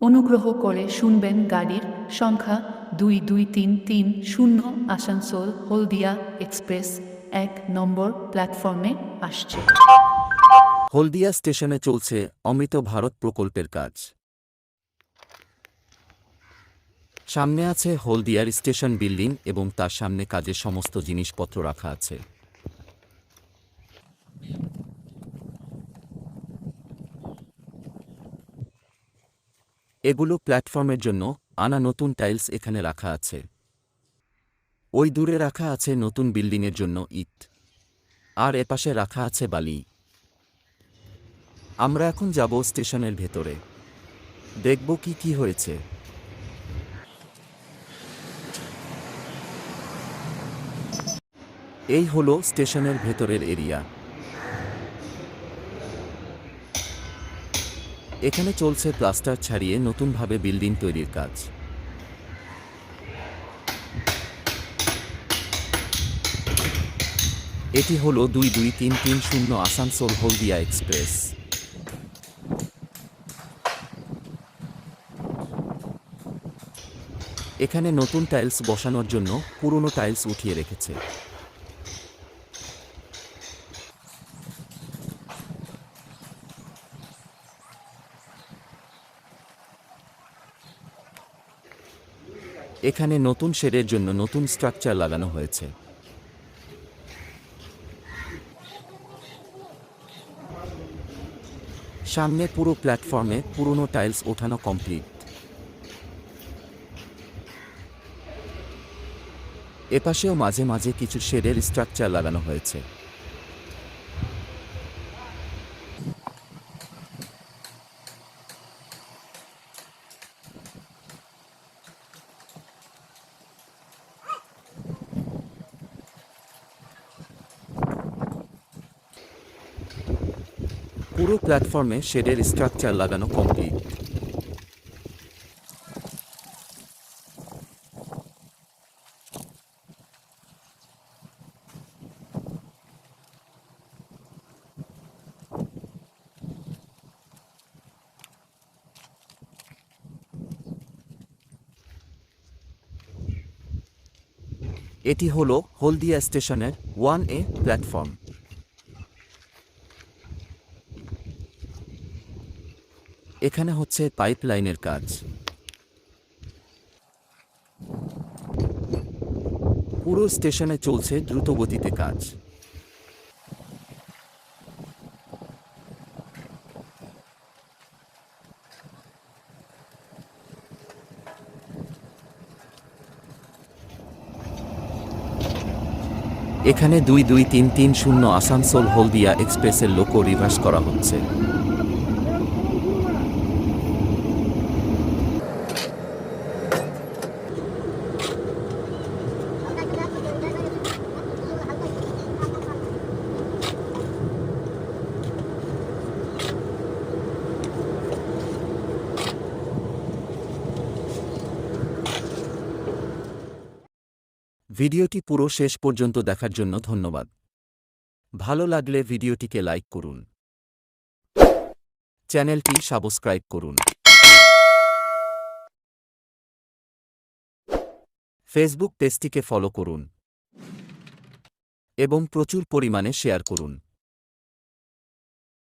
অনুগ্রহ করে শুনবেন গাড়ির সংখ্যা দুই দুই তিন তিন শূন্য আসানসোল হলদিয়া এক্সপ্রেস এক নম্বর প্ল্যাটফর্মে আসছে। হলদিয়া স্টেশনে চলছে অমৃত ভারত প্রকল্পের কাজ। সামনে আছে হলদিয়ার স্টেশন বিল্ডিং এবং তার সামনে কাজের সমস্ত জিনিসপত্র রাখা আছে। এগুলো প্ল্যাটফর্মের জন্য আনা নতুন টাইলস এখানে রাখা আছে। ওই দূরে রাখা আছে নতুন বিল্ডিংয়ের জন্য ইট। আর এপাশে রাখা আছে বালি। আমরা এখন যাব স্টেশনের ভেতরে। দেখব কি কি হয়েছে। এই হলো স্টেশনের ভেতরের এরিয়া। এখানে চলছে প্লাস্টার ছাড়িয়ে নতুনভাবে বিল্ডিং তৈরির কাজ। এটি হল দুই দুই তিন তিন শূন্য আসানসোল হলদিয়া এক্সপ্রেস। এখানে নতুন টাইলস বসানোর জন্য পুরনো টাইলস উঠিয়ে রেখেছে। এখানে নতুন শেডের জন্য নতুন স্ট্রাকচার লাগানো হয়েছে। সামনে পুরো প্ল্যাটফর্মে পুরনো টাইলস ওঠানো কমপ্লিট। এপাশেও মাঝে মাঝে কিছু শেডের স্ট্রাকচার লাগানো হয়েছে। পুরো প্ল্যাটফর্মে শেডের স্ট্রাকচার লাগানো কমপ্লিট এটি হল হলদিয়া স্টেশনের ওয়ান এ প্ল্যাটফর্ম। এখানে হচ্ছে পাইপলাইনের কাজ। পুরো স্টেশনে চলছে দ্রুতগতিতে কাজ। এখানে দুই দুই তিন তিন শূন্য আসানসোল হলদিয়া এক্সপ্রেসের লোকো রিভার্স করা হচ্ছে। ভিডিওটি পুরো শেষ পর্যন্ত দেখার জন্য ধন্যবাদ। ভালো লাগলে ভিডিওটিকে লাইক করুন। চ্যানেলটি সাবস্ক্রাইব করুন। ফেসবুক পেজটিকে ফলো করুন। এবং প্রচুর পরিমাণে শেয়ার করুন।